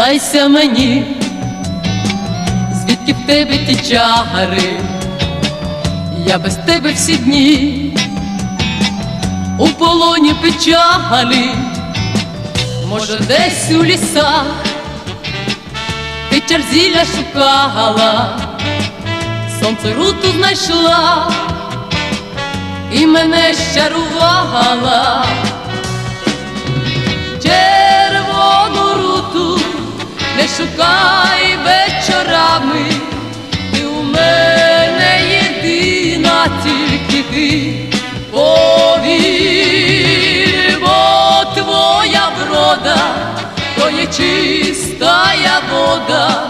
Зізнайся мені, звідки в тебе ті чари, я без тебе всі дні у полоні печалі, може, десь у лісах ти чарзіля шукала, сонце руту знайшла і мене щарувала. Шукай вечорами, ти у мене єдина, тільки ти. Повір, бо твоя врода, то є чистая вода,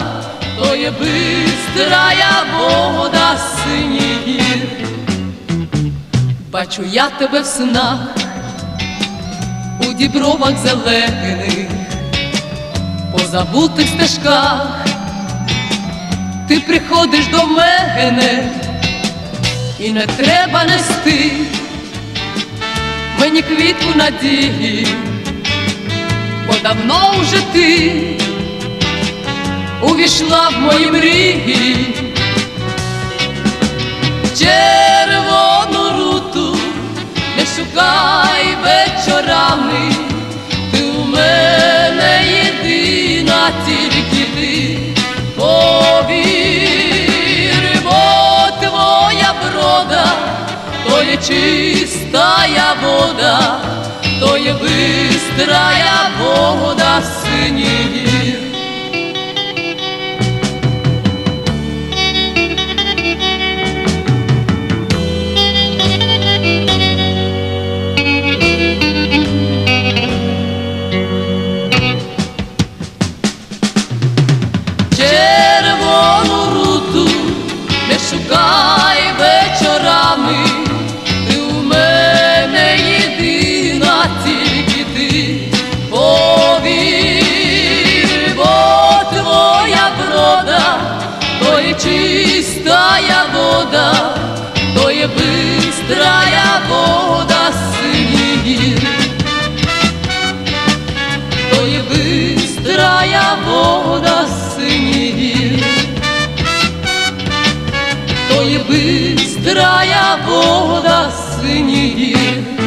то є бистрая вода синіх гір. Бачу я тебе в снах у дібровах зелених, забутих стежках, ти приходиш до мене, і не треба нести мені квітку надії, бо давно вже ти увійшла в мої мрії. Червону руту не шукай вечорами, тільки ти. Повір, бо твоя брода, то є чистая вода, то є бистрая вода не шукай вечорами, ти у мене єдина, тільки ти повір, бо твоя врода, то є чистая вода, то є бистрая вода синіх. То є бистрая вода синіх, быстрая вода синеет.